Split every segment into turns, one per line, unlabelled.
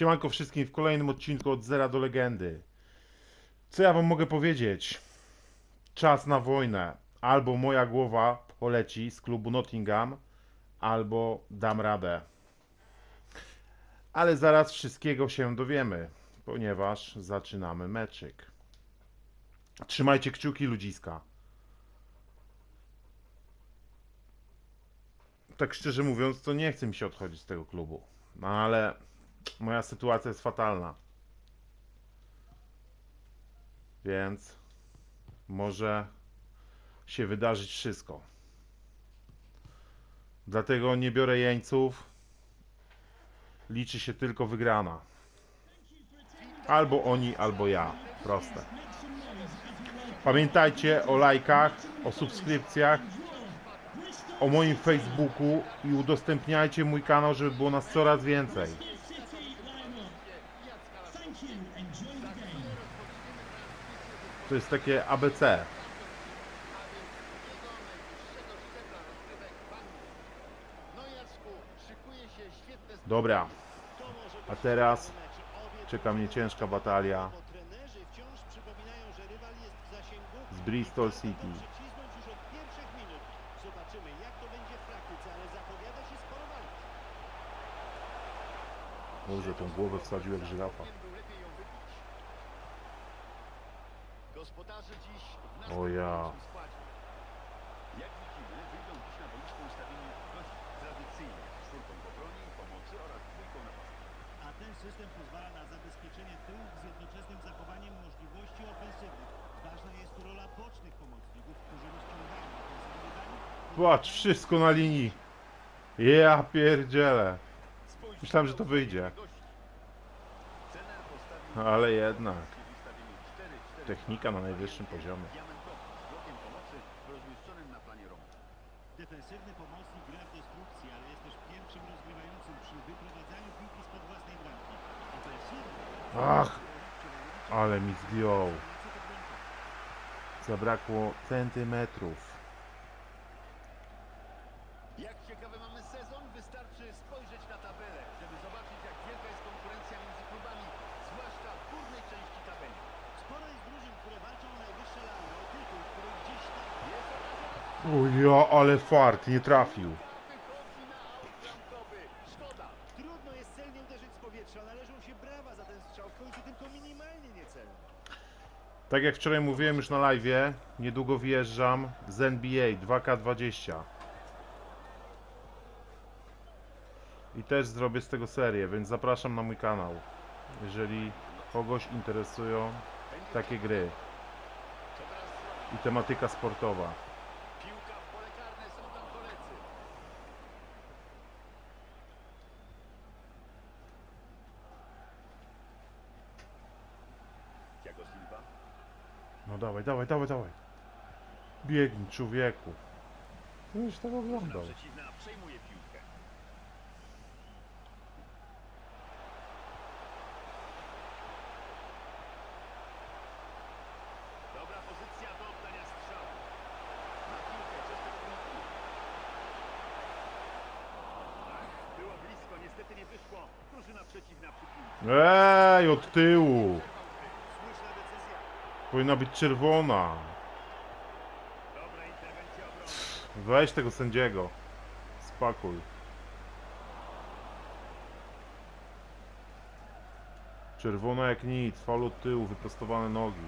Siemanko wszystkim w kolejnym odcinku od Zera do Legendy. Co ja wam mogę powiedzieć? Czas na wojnę. Albo moja głowa poleci z klubu Nottingham, albo dam radę. Ale zaraz wszystkiego się dowiemy, ponieważ zaczynamy meczyk. Trzymajcie kciuki ludziska. Tak szczerze mówiąc, to nie chce mi się odchodzić z tego klubu. No ale moja sytuacja jest fatalna. Więc może się wydarzyć wszystko. Dlatego nie biorę jeńców. Liczy się tylko wygrana. Albo oni, albo ja. Proste. Pamiętajcie o lajkach, o subskrypcjach, o moim Facebooku i udostępniajcie mój kanał, żeby było nas coraz więcej. To jest takie ABC. Dobra, a teraz czeka mnie ciężka batalia z Bristol City. Dobrze, tą głowę wsadził jak żyrafa.
Gospodarze dziś w
O ja.
system pozwala na zabezpieczenie tyłów z jednoczesnym zachowaniem możliwości ofensywnych. Ważna jest rola bocznych pomocników, którzy rozciągają.
Patrz, wszystko na linii. Ja pierdzielę. Myślałem, że to wyjdzie. Ale jednak.
w ustawieniu 4-4-2.
Technika na najwyższym poziomie.
Defensywny pomocnik gra w destrukcji, ale jest też pierwszym rozgrywającym przy wyprowadzaniu piłki spod własnej bramki. Ofensywny
Ach, ale mi zdjął. Zabrakło centymetrów.
Jak ciekawy mamy sezon, wystarczy spojrzeć na tabelę, żeby zobaczyć jak wielka jest konkurencja między klubami, zwłaszcza w górnej części tabeli.
Sporo jest drużyn, które walczą o najwyższe laury, o tytuł, który gdzieś tam
Jest okazja
O ja, ale fart, nie trafił.
Trudno jest celnie uderzyć z powietrza, należą się brawa za ten strzał, w końcu tylko minimalnie niecelny.
Tak jak wczoraj mówiłem już na live, niedługo wjeżdżam z NBA 2K20. I też zrobię z tego serię, więc zapraszam na mój kanał. Jeżeli kogoś interesują takie gry i tematyka sportowa.
Piłka w pole karne, są tam koledzy. Thiago Silva.
No dawaj, dawaj, dawaj, dawaj. Biegnij, człowieku. Już tak oglądał.
Przeciwna przejmuje piłkę. Dobra pozycja do oddania strzału. Na piłkę. Ach, było blisko, niestety nie wyszło. Drużyna przeciwna przy piłce.
Ej, od tyłu. Powinna być czerwona. Weź tego sędziego. Spakuj. Czerwona jak nic, faul od tyłu, wyprostowane nogi.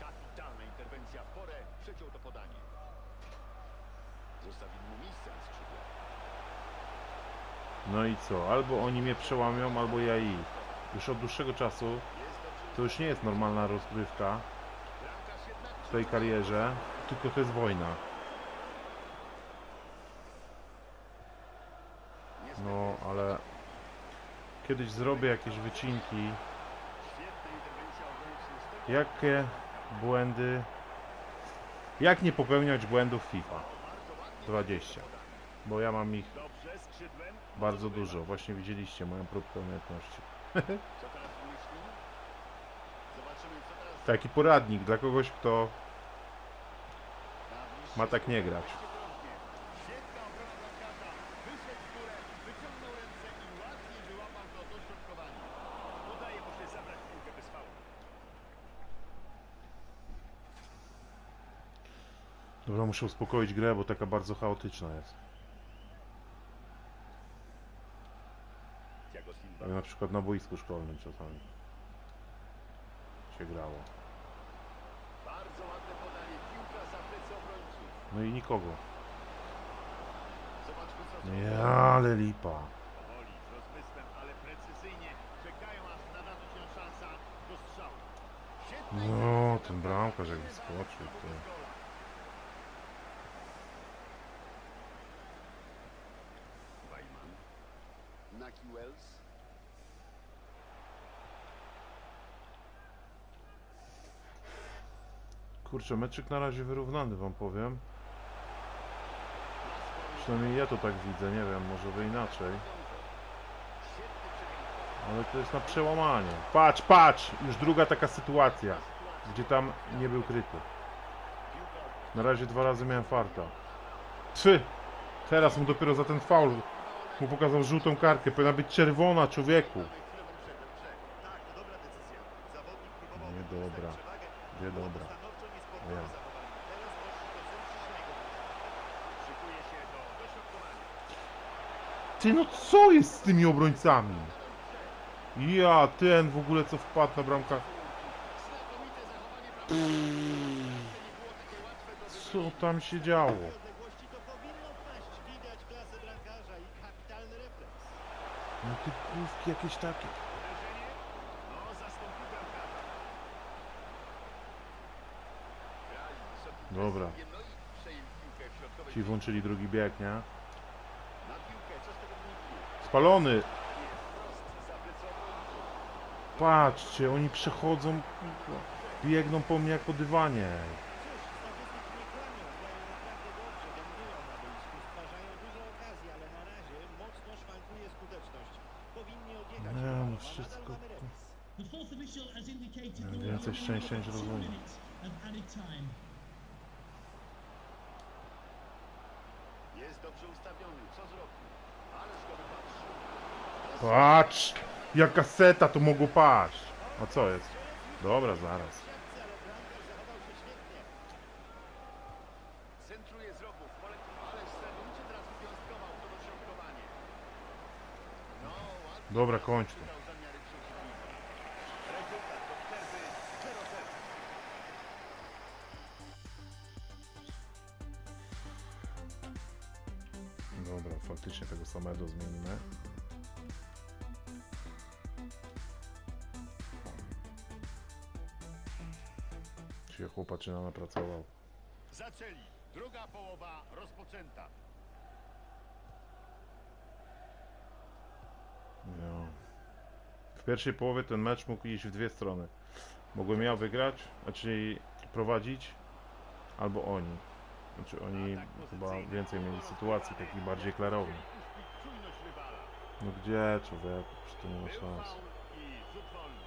Kapitalna interwencja w porę. Przeciął to podanie. Zostawili mu miejsce.
No i co? Albo oni mnie przełamią, albo ja ich. Już od dłuższego czasu to już nie jest normalna rozgrywka w tej karierze, tylko to jest wojna. No, ale kiedyś zrobię jakieś wycinki,
Świetna interwencja obrony 30.
jakie błędy, jak nie popełniać błędów FIFA 20, bo ja mam ich. Bardzo dużo. Właśnie widzieliście moją próbkę umiejętności. Taki poradnik dla kogoś, kto ma tak nie grać. Dobra, muszę uspokoić grę, bo taka bardzo chaotyczna jest. Jak na przykład na boisku szkolnym czasami się grało.
Bardzo ładne podanie. Piłka za plecy obrońców.
No i nikogo.
Zobaczmy co zrobią.
ja, ale lipa.
Powoli, z rozmysłem, ale precyzyjnie. Czekają aż nada się szansa do strzału. Świetna
No, ten bramkarz jak wyskoczył.
bramkarza
To...
Naki Wells.
Kurczę, meczyk na razie wyrównany wam powiem. Przynajmniej ja to tak widzę, nie wiem, może wy inaczej. Ale to jest na przełamanie. Patrz, patrz! Już druga taka sytuacja, gdzie tam nie był kryty. Na razie dwa razy miałem farta. Trzy! Teraz mu dopiero za ten faul mu pokazał żółtą kartkę. Powinna być czerwona, człowieku. Niedobra. Niedobra. Ty no co jest z tymi obrońcami? Ja, ten w ogóle co wpadł na
do
Co tam się działo? No ty główki jakieś takie. Dobra.
No
Ci włączyli drugi bieg, nie? Spalony! Patrzcie, oni przechodzą, biegną po mnie jak po dywanie.
Nie kłamią. Grają naprawdę dobrze. Dominują na boisku. Stwarzają dużo okazji, ale na razie mocno szwankuje skuteczność. Powinni odjechać.
Nie,
no,
no
a
wszystko-
nadal mamy remis.
The fourth official has indicated
Ja
there
więcej
will be
szczęścia niż
two
rozumu.
minutes of added time.
Jest dobrze ustawiony. Co zrobił? Ależ go wypatrzył.
Patrz! Jaka seta to mogło paść. A co jest? Dobra, zaraz.
No.
Dobra, kończ to.
Dał zamiary przeciwnika. Rezultat do przerwy 0-0.
Dobra, faktycznie tego samego zmienimy. Się chłopaczyna napracował.
Zaczęli. Druga połowa rozpoczęta.
No. W pierwszej połowie ten mecz mógł iść w dwie strony. Mogłem ja wygrać, znaczy prowadzić, albo oni. Znaczy oni chyba więcej mieli sytuacji takich bardziej klarownych. No gdzie człowiek? Przecież to nie ma szans.
faul i rzut wolny.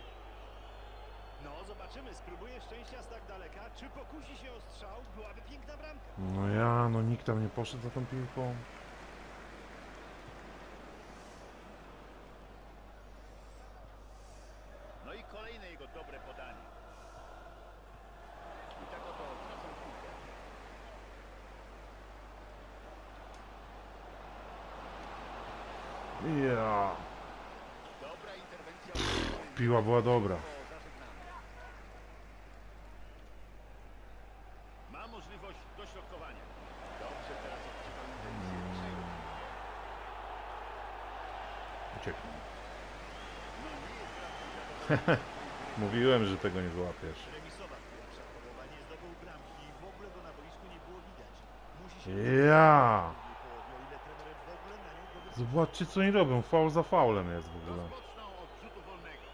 No, zobaczymy. Spróbuje szczęścia z tak daleka. Czy pokusi się o strzał? Byłaby piękna bramka.
No ja, no nikt tam nie poszedł za tą piłką.
No i kolejne jego dobre podanie. I tak oto tracą piłkę.
Ja.
Dobra interwencja.
Piła była dobra.
Zażegnamy. Ma możliwość dośrodkowania. Dobrze teraz odczytał intencję. Przejął.
Ucieknij.
No nie jest bramką
Mówiłem, że tego nie złapiesz.
Remisowa pierwsza połowa nie zdobył bramki. W ogóle go na boisku nie było widać. Musi się
Ja.
w drugiej połowie, o ile trener w ogóle na nią go wypuścił.
Zobaczcie co oni robią. Faul za faulem jest w ogóle.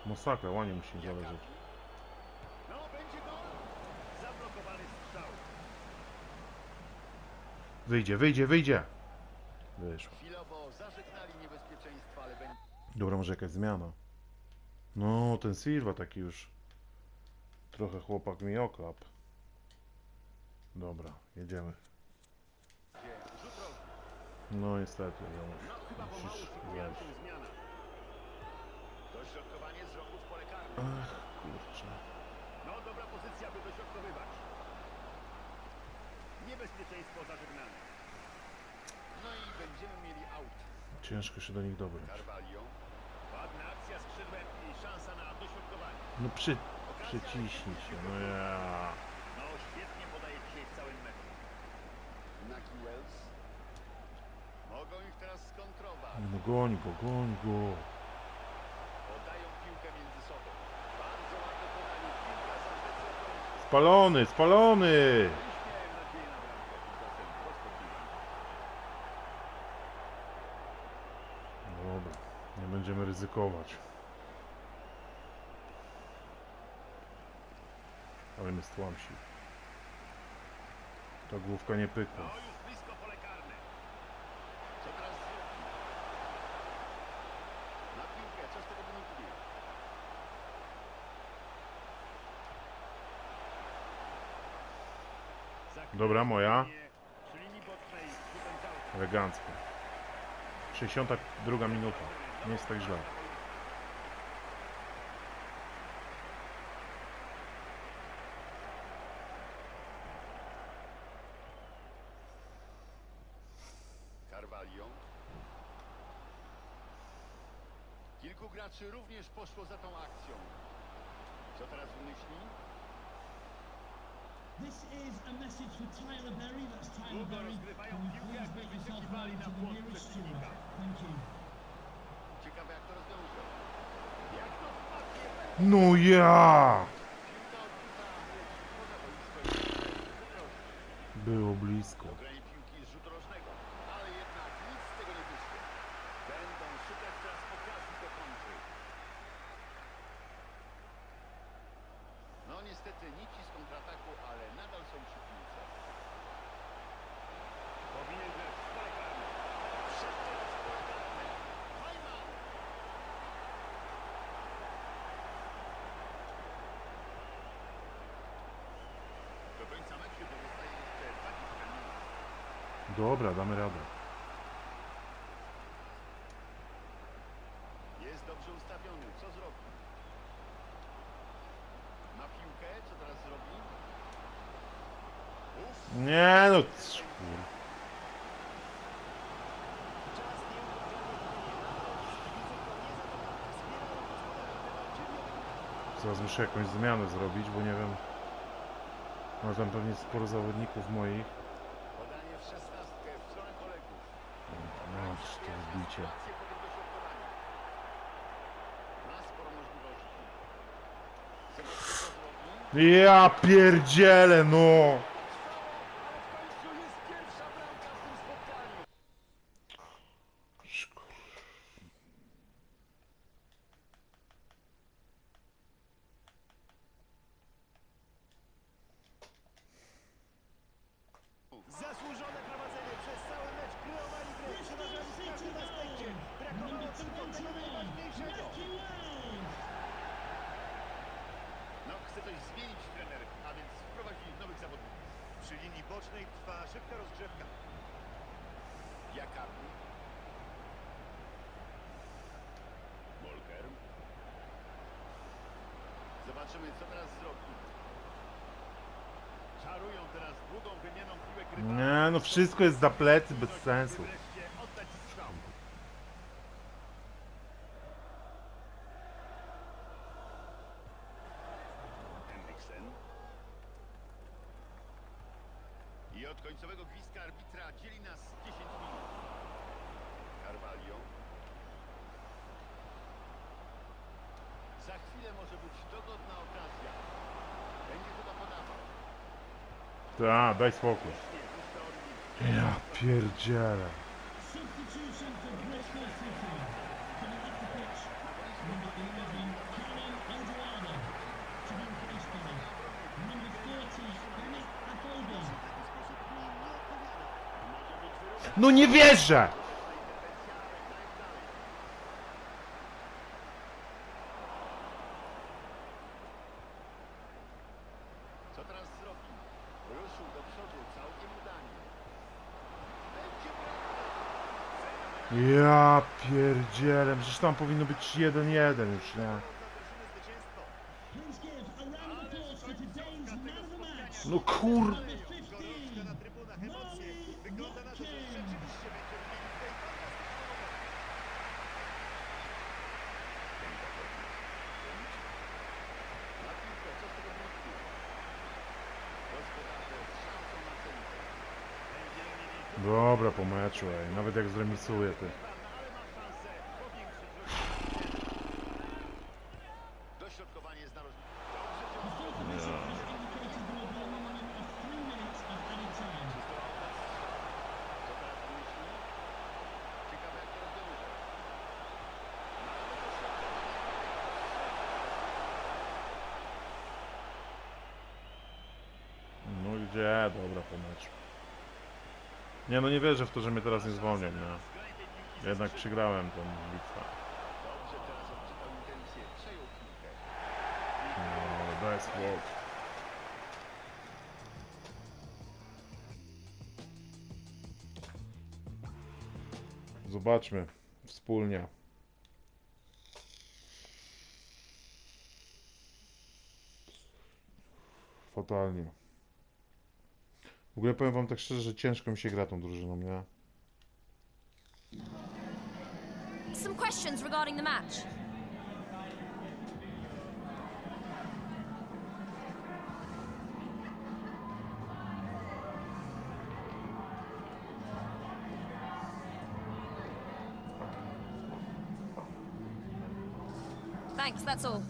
Masakra, łanie musi zależeć. Wyjdzie, wyjdzie, wyjdzie. Wyszło.
Chwilowo zażegnali niebezpieczeństwo, ale będzie.
Dobra, może jakaś zmiana. No, ten Silva taki już trochę chłopak mi oklap. Dobra, jedziemy. No niestety,
No
musisz
zmiana. Dośrodkowanie z rogu w pole karne.
Ach, kurczę.
No dobra pozycja, by dośrodkowywać. Niebezpieczeństwo zażegnane. No i będziemy mieli aut.
Ciężko się do nich dobrać.
Carvalho.
No przy... przyciśnij się, no ja...
No świetnie podaje dzisiaj w całym meczu. Naki Wells. Mogą ich teraz skontrować.
No goń go, goń go.
Podają piłkę między sobą. Bardzo ładne podanie.
Spalony, spalony!
Już miałem nadzieję na bramkę. Tymczasem prosto piłka.
Dobra, nie będziemy ryzykować. Ale my stłamsi. Ta główka nie pykła. Dobra, moja. Elegancko. 62 minuta. Nie jest tak źle.
Carvalho. Kilku graczy również poszło za tą akcją. Co teraz wymyśli?
This is a message for Tyler Berry. That's Tyler
Długo
Berry.
rozgrywają piłkę, jakby
make yourself
wyczekiwali na błąd przeciwnika.
Thank you.
Ciekawe jak to rozwiąże. Jak to wpadnie?
No ja! Było blisko.
Ogranie piłki z rzutu rożnego, ale jednak nic z tego nie wyszło. Będą szukać teraz okazji do kontry. No niestety nici z kontrataku, ale nadal są przy piłce. Powinien grać w pole karne. Wszedł teraz w pole karne. Timeout! Do końca meczu pozostaje jeszcze 20 minut.
Dobra, damy radę.
Jest dobrze ustawiony. Co zrobi? Ma piłkę. Co teraz zrobi? Uf,
Nie no, c- kur- Zaraz muszę jakąś zmianę zrobić, bo nie wiem. Ma tam pewnie sporo zawodników moich.
podanie w szesnastkę w stronę kolegów.
No, to wbicie.
Sytuację pod dośrodkowanie. Ma sporo możliwości. Zobaczmy
Ja pierdzielę, no!
Ale w końcu jest pierwsza bramka w tym spotkaniu.
Zasłużone prowadzenie przez cały mecz. Kreowali grę, przeważali w każdym aspekcie. Brakowało tylko tego najważniejszego.
Naki Wells.
No, chce coś zmienić trener, a więc wprowadzi nowych zawodników.
Przy linii bocznej trwa szybka rozgrzewka.
Jakarny. Molker. Zobaczymy, co teraz zrobi. Czarują teraz długą wymianą piłek.
Nie, no wszystko jest za plecy, bez sensu.
Wreszcie oddać strzał. Henriksen. I od końcowego gwizdka arbitra dzieli nas 10 minut. Carvalho. Za chwilę może być dogodna okazja. Będzie chyba podawał.
Ta, daj spokój.
Nie, puszcza odbić.
Ja pierdzielę.
Substitution for Bristol City. Coming off the pitch. Number 11, Karen Eldorado. To be replaced by number 30, Yannick Afobe.
No nie wierzę! tam powinno być 1-1 już, nie? No kur... Dobra po meczu, ej. nawet jak zremisuje ty. Gdzie? Dobra po meczu. Nie no nie wierzę w to, że mnie teraz nie zwolnią, nie. Jednak przegrałem tą bitwę. No, bez. Zobaczmy wspólnie. Fatalnie. W ogóle powiem wam tak szczerze, że ciężko mi się gra tą drużyną, nie?
Some questions regarding the match. Thanks, that's all.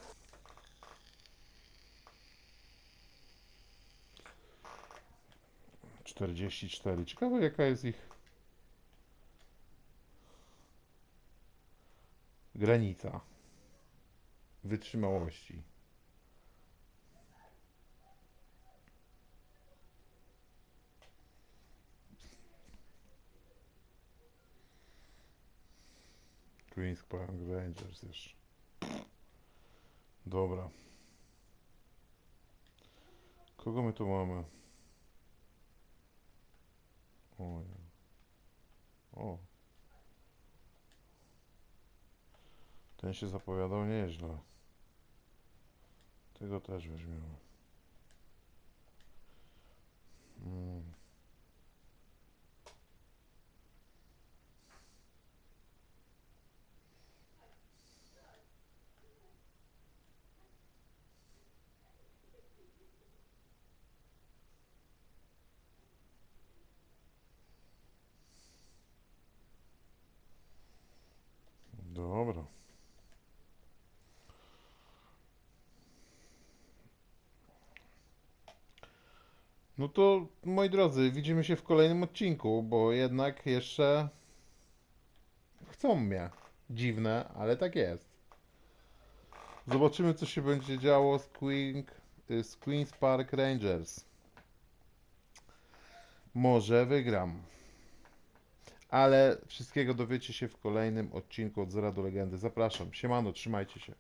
Czterdzieści cztery. Ciekawe jaka jest ich granica wytrzymałości. Queen's Park Rangers jeszcze. Dobra. Kogo my tu mamy? O, ja. O. Ten się zapowiadał nieźle. Tego też weźmiemy. Mm. Dobra. No to, moi drodzy, widzimy się w kolejnym odcinku, bo jednak jeszcze chcą mnie. Dziwne, ale tak jest. Zobaczymy, co się będzie działo z, Queen, z Queen's Park Rangers. Może wygram. Ale wszystkiego dowiecie się w kolejnym odcinku od Zera do Legendy. Zapraszam. Siemano, trzymajcie się.